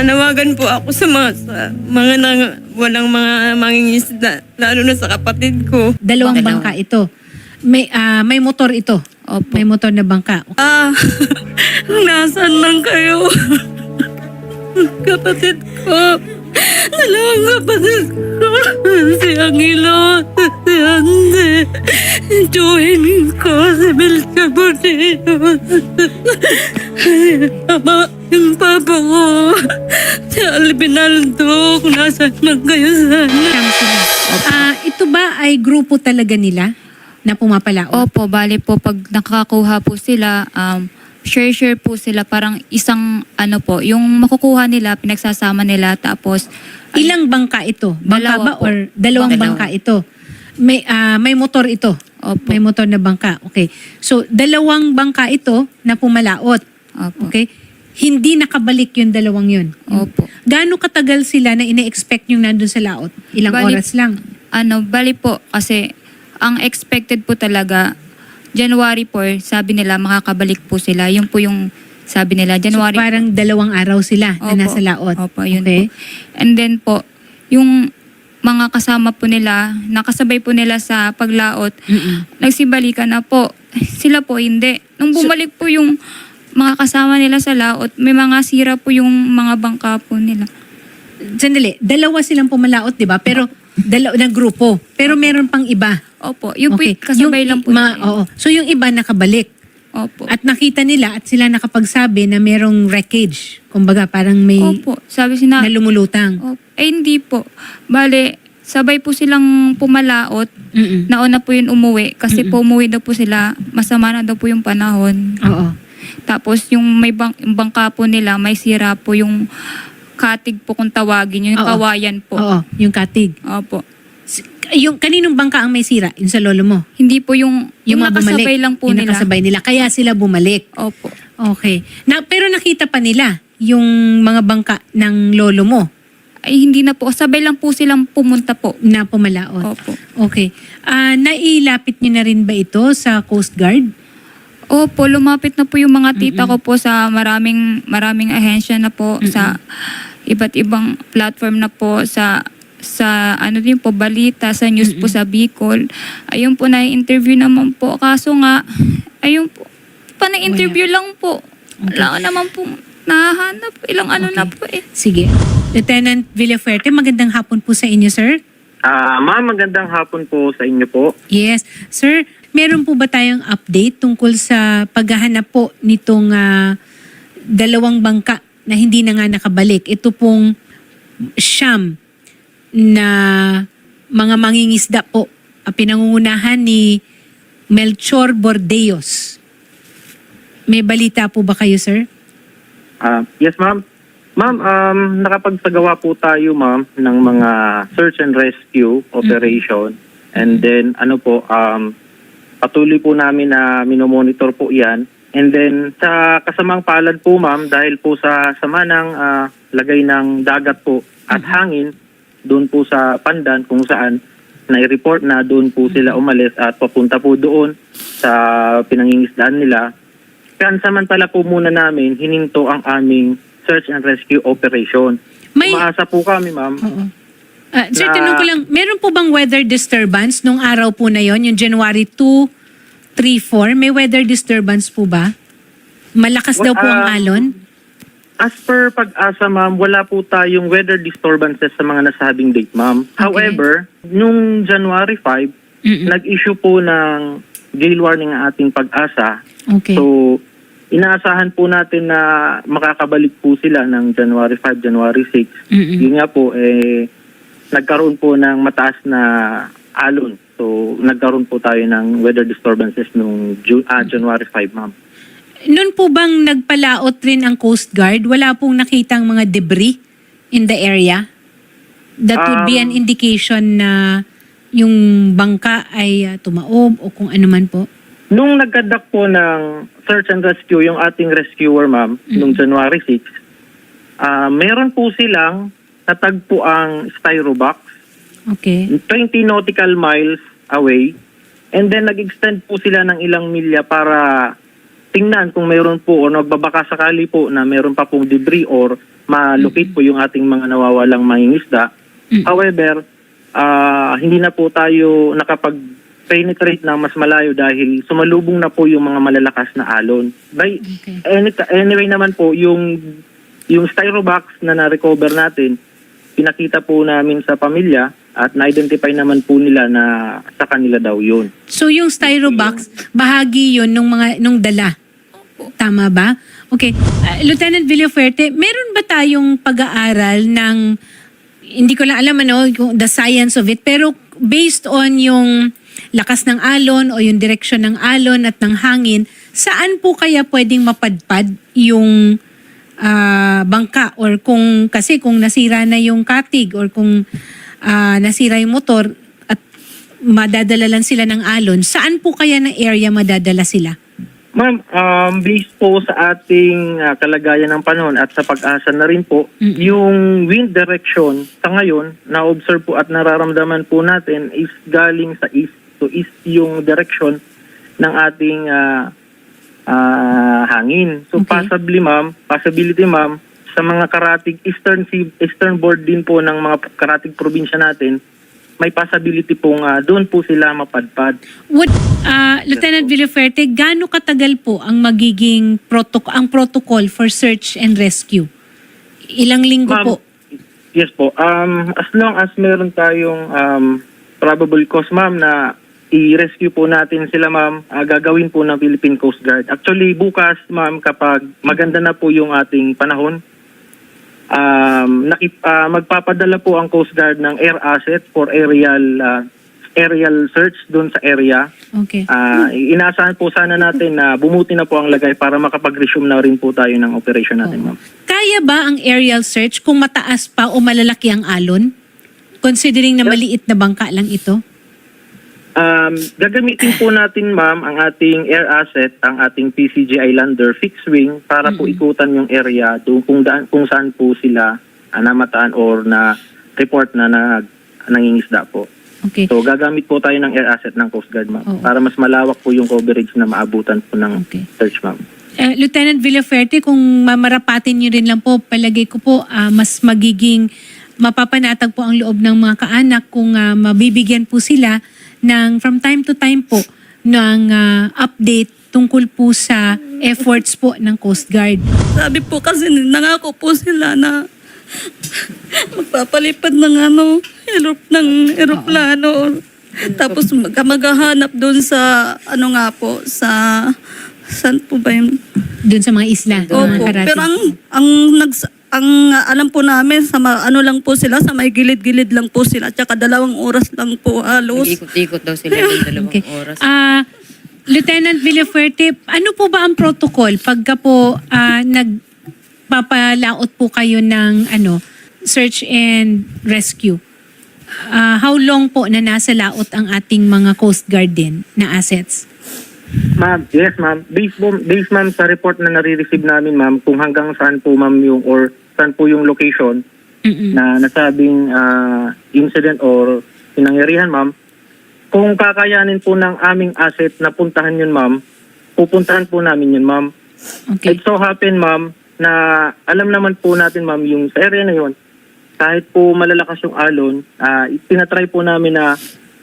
Nanawagan po ako sa mga sa mga nang, walang mga mangingisda, lalo na sa kapatid ko. Dalawang Dalawa. bangka ito. May ah, may motor ito. Opo. May motor na bangka. Ah, nasaan lang kayo? kapatid ko. Dalawang kapatid ko. Si Angelo, si Ande, Join ko, si Belcha Bonillo. Ama, yung papa ko. Si Albinaldo, kung nasaan lang kayo sana. Ah, ito ba ay grupo talaga nila na pumapalaot? Opo, bali po pag nakakakuha po sila, um, share-share po sila parang isang ano po, yung makukuha nila, pinagsasama nila tapos Ilang bangka ito? Bangka Dalawa ba po. or dalawang Dalawa. bangka ito? May ah, may motor ito. Opo. May motor na bangka. Okay. So, dalawang bangka ito na pumalaot. Opo. Okay? Hindi nakabalik yung dalawang yun. Opo. Gaano katagal sila na ine-expect yung nandun sa laot? Ilang Bali- oras lang? Ano, bali po kasi ang expected po talaga January 4, sabi nila makakabalik po sila. Yun po yung sabi nila So, January parang dalawang araw sila na Opo. nasa laot. Opo, yun okay? po. And then po, yung mga kasama po nila, nakasabay po nila sa paglaot, Mm-mm. nagsibalikan na po. Sila po hindi. Nung bumalik po yung mga kasama nila sa laot, may mga sira po yung mga bangka po nila. Sandali, dalawa silang pumalaot, di ba? Pero dalawa na grupo. Pero meron pang iba. Opo, yung po Okay. yung kasabay Yung lang po. mga- nila. oo. So yung iba nakabalik. Opo. At nakita nila at sila nakapagsabi na merong wreckage. Kumbaga parang may Opo, sabi sina, na lumulutang. Opo. Eh hindi po. Bale, sabay po silang pumalaot. Mm-mm. Nauna po yun umuwi kasi po umuwi daw po sila. Masama na daw po yung panahon. Oo. Tapos yung may bang, bangka po nila, may sira po yung katig po kung tawagin, yung Oo. kawayan po. Oo, yung katig. Opo. S- Yung kaninong bangka ang may sira? Yung sa lolo mo? Hindi po yung, yung, mga nakasabay lang po yung nila. nakasabay nila. Kaya sila bumalik. Opo. Okay. Na, pero nakita pa nila yung mga bangka ng lolo mo Ay hindi na po. Sabay lang po silang pumunta po. na pumalaot. Opo. Okay. Ah, nailapit niyo na rin ba ito sa Coast Guard? Opo, lumapit na po yung mga tita ko po sa maraming maraming ahensya na po sa iba't ibang platform na po sa sa ano din po balita sa news po sa Bicol. Ayun po na interview naman po kaso nga ayun po pa interview lang po. Wala naman po nahanap ilang ano na po eh. Sige. Lieutenant Villafuerte, magandang hapon po sa inyo, sir. Ah, ma'am, magandang hapon po sa inyo po. Yes. Sir, meron po ba tayong update tungkol sa paghahanap po nitong ah, dalawang bangka na hindi na nga nakabalik? Ito pong siyam na mga mangingisda po ah, pinangungunahan ni Melchor Bordeos. May balita po ba kayo, sir? Ah, yes, ma'am. Ma'am, um, nakapagsagawa po tayo, ma'am, ng mga search and rescue operation. And then, ano po, um, patuloy po namin na minomonitor po yan. And then, sa kasamang palad po, ma'am, dahil po sa sama ng ah, lagay ng dagat po at hangin, doon po sa Pandan kung saan nai-report na doon po sila umalis at papunta po doon sa pinangingisdaan nila. Kaya samantala po muna namin hininto ang aming search and rescue operation. May- Umaasa po kami, ma'am. Ah, sir, Na- tanong ko lang, meron po bang weather disturbance nung araw po na yon, yung January 2, 3, 4? May weather disturbance po ba? Malakas daw po ang Ah, alon? As per pag-asa, ma'am, wala po tayong weather disturbances sa mga nasabing date, ma'am. However, nung January 5, Mm-mm. nag-issue po ng gale warning ang ating pag-asa. Okay. So, inaasahan po natin na makakabalik po sila ng January 5, January 6. Mm-mm. Yun nga po, eh, nagkaroon po ng mataas na alon. So, nagkaroon po tayo ng weather disturbances nung Ju- ah, January 5, ma'am. Noon po bang nagpalaot rin ang Coast Guard? Wala pong nakitang mga debris in the area? That would be an Um, indication na yung bangka ay ah, tumaob o kung ano man po? Nung nagkadak po ng search and rescue, yung ating rescuer, ma'am, nung January 6, ah meron po silang natagpo ang styrobox Okay. 20 nautical miles away. And then nag-extend po sila ng ilang milya para tingnan kung mayroon po o nagbabaka sakali po na mayroon pa pong debris or ma-locate po yung ating mga nawawalang mangingisda. Mm. However, ah, hindi na po tayo nakapag-penetrate na mas malayo dahil sumalubong na po yung mga malalakas na alon. By, Okay. any, anyway naman po, yung, yung styrobox na na-recover natin, pinakita po namin sa pamilya at na-identify naman po nila na sa kanila daw yun. So yung styrobox, bahagi yun nung mga nung dala. Tama ba? Okay. Uh, Lieutenant Villafuerte, meron ba tayong pag-aaral ng hindi ko lang alam ano the science of it pero based on yung lakas ng alon o yung direksyon ng alon at ng hangin, saan po kaya pwedeng mapadpad yung ah, bangka or kung kasi kung nasira na yung katig or kung ah, nasira yung motor at madadala lang sila ng alon, saan po kaya na area madadala sila? Ma'am, um, based po sa ating ah, kalagayan ng panahon at sa pag-asa na rin po, Mm-mm. yung wind direction sa ngayon, na-observe po at nararamdaman po natin is galing sa east to east yung direction ng ating ah, ah, hangin. So Okay. possibly ma'am, possibility ma'am, sa mga karatig eastern sea- eastern board din po ng mga karatig probinsya natin, may possibility pong ah, doon po sila mapadpad. What ah, Lieutenant Villafuerte, gaano katagal po ang magiging protocol ang protocol for search and rescue? Ilang linggo po? Yes po. Um, as long as meron tayong um, probable cause, ma'am, na i-rescue po natin sila, ma'am, ah, gagawin po ng Philippine Coast Guard. Actually, bukas, ma'am, kapag maganda na po yung ating panahon, um, nakip, ah, magpapadala po ang Coast Guard ng air asset for aerial ah, aerial search doon sa area. Okay. Ah, inaasahan po sana natin na bumuti na po ang lagay para makapag-resume na rin po tayo ng operation natin, ma'am. Kaya ba ang aerial search kung mataas pa o malalaki ang alon? Considering na maliit na bangka lang ito? Um, gagamitin po natin, ma'am, ang ating air asset, ang ating PCG Islander fixed wing para po ikutan yung area doon kung, daan, kung saan po sila ah, namataan or na report na, na nangingisda po. Okay. So gagamit po tayo ng air asset ng Coast Guard, ma'am, Oo. para mas malawak po yung coverage na maabutan po ng Okay. search, ma'am. Eh, Lieutenant Villafuerte, kung mamarapatin niyo rin lang po, palagay ko po ah, mas magiging mapapanatag po ang loob ng mga kaanak kung ah, mabibigyan po sila ng from time to time po ng ah, update tungkol po sa efforts po ng Coast Guard. Sabi po kasi nangako po sila na magpapalipad ng ano, aerop, ng aeroplano. Tapos mag- maghahanap doon sa, ano nga po, sa, saan po ba yung Doon sa mga isla, mga Opo. karating. Pero ang ang nags ang uh, alam po namin sa ma- ano lang po sila sa may gilid-gilid lang po sila tsaka dalawang oras lang po halos. Nag-ikot-ikot daw sila ng dalawang Okay. oras. Ah, Lieutenant Villafuerte, ano po ba ang protocol pagka po ah, nagpapalaot po kayo ng ano, search and rescue? Ah, how long po na nasa laot ang ating mga Coast Guard din na assets? Ma'am, yes ma'am. Based, based ma'am sa report na nare-receive namin ma'am, kung hanggang saan po ma'am yung or saan po yung location Mm-mm. na nasabing ah, incident or pinangyarihan ma'am, kung kakayanin po ng aming asset na puntahan yun ma'am, pupuntahan po namin yun ma'am. Okay. It so happen ma'am na alam naman po natin ma'am yung sa area na yun, kahit po malalakas yung alon, ah tinatry po namin na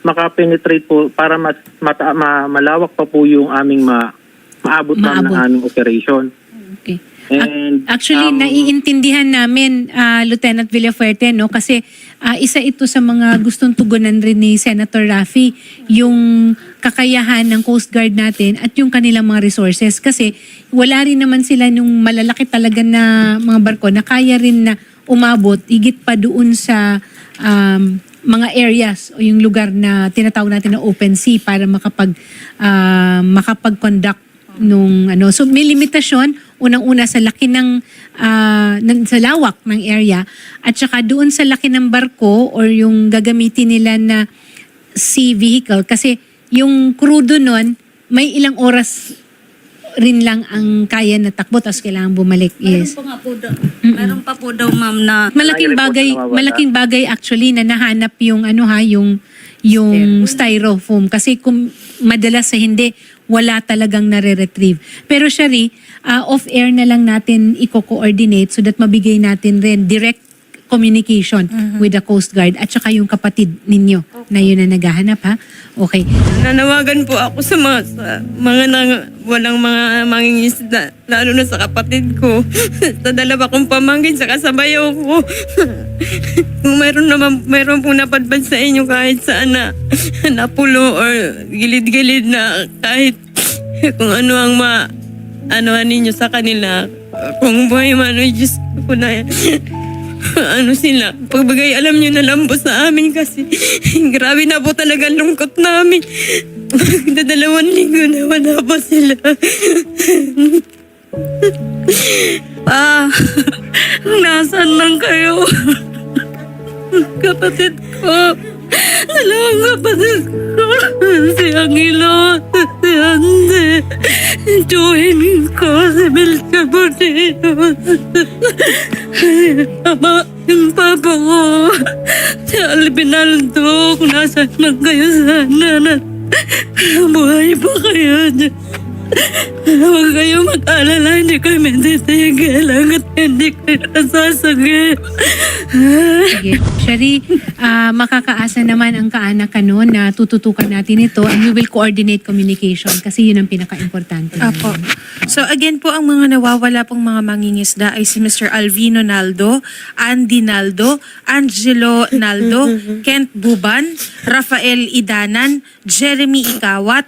makapenetrate po para mas mata, ma- malawak pa po yung aming ma, maabot ma'am ng Maabot. aming operation. Okay. And, Actually, um, naiintindihan namin, ah, Lieutenant Villafuerte, no? kasi ah, isa ito sa mga gustong tugunan rin ni Senator Raffy, yung kakayahan ng Coast Guard natin at yung kanilang mga resources. Kasi wala rin naman sila nung malalaki talaga na mga barko na kaya rin na umabot, higit pa doon sa um, mga areas o yung lugar na tinatawag natin na open sea para makapag ah, makapag-conduct nung ano so may limitasyon unang-una sa laki ng ah, ng- sa lawak ng area at saka doon sa laki ng barko or yung gagamitin nila na sea vehicle. Kasi yung crudo nun may ilang oras rin lang ang kaya na takbo tapos kailangan bumalik yes. Meron pa nga po daw. Meron pa po daw ma'am na malaking bagay na malaking bagay actually na nahanap yung ano ha yung yung styrofoam. kasi kung madalas sa hindi wala talagang nare-retrieve. Pero Shari ah, off-air na lang natin i-coordinate so that mabigay natin rin direct communication with the Coast Guard at saka yung kapatid ninyo na yun na naghahanap ha. Okay. Nanawagan po ako sa mga sa mga nang, walang mga mangingisda, lalo na sa kapatid ko. sa dalawa kong pamangkin, sa kasabayaw ko. Kung meron naman, meron po napadpad sa inyo kahit saan na napulo or gilid-gilid na kahit kung ano ang ma ano ninyo sa kanila. Kung buhay man, ay Diyos ko na ano sila, pagbagay alam nyo na lang po sa amin kasi grabe na po talaga lungkot namin. Magdadalawang linggo na wala pa sila. Pa, nasaan lang kayo? kapatid ko. Dalawang kapatid ko. Si Angelo, si Ande, si Belka Bonino. Ama, yung papa ko. Si Albinaldo, kung nasaan lang kayo sana na buhay pa kayo dyan. Huwag kayong mag-alala, hindi kami titigil hanggat hindi kayo nasasagip. Sige. Shari, ah, makakaasa naman ang kaanak ka noon na tututukan natin ito and we will coordinate communication kasi yun ang pinaka-importante. Apo. So again po, ang mga nawawala pong mga mangingisda ay si Mr. Alvino Naldo, Andy Naldo, Angelo Naldo, Kent Buban, Rafael Idanan, Jeremy Ikawat,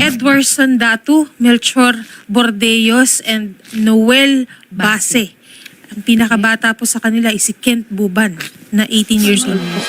Edward Sandatu, Melchor Bordeos, and Noel Base. Ang pinakabata po sa kanila ay si Kent Buban na 18 years old po.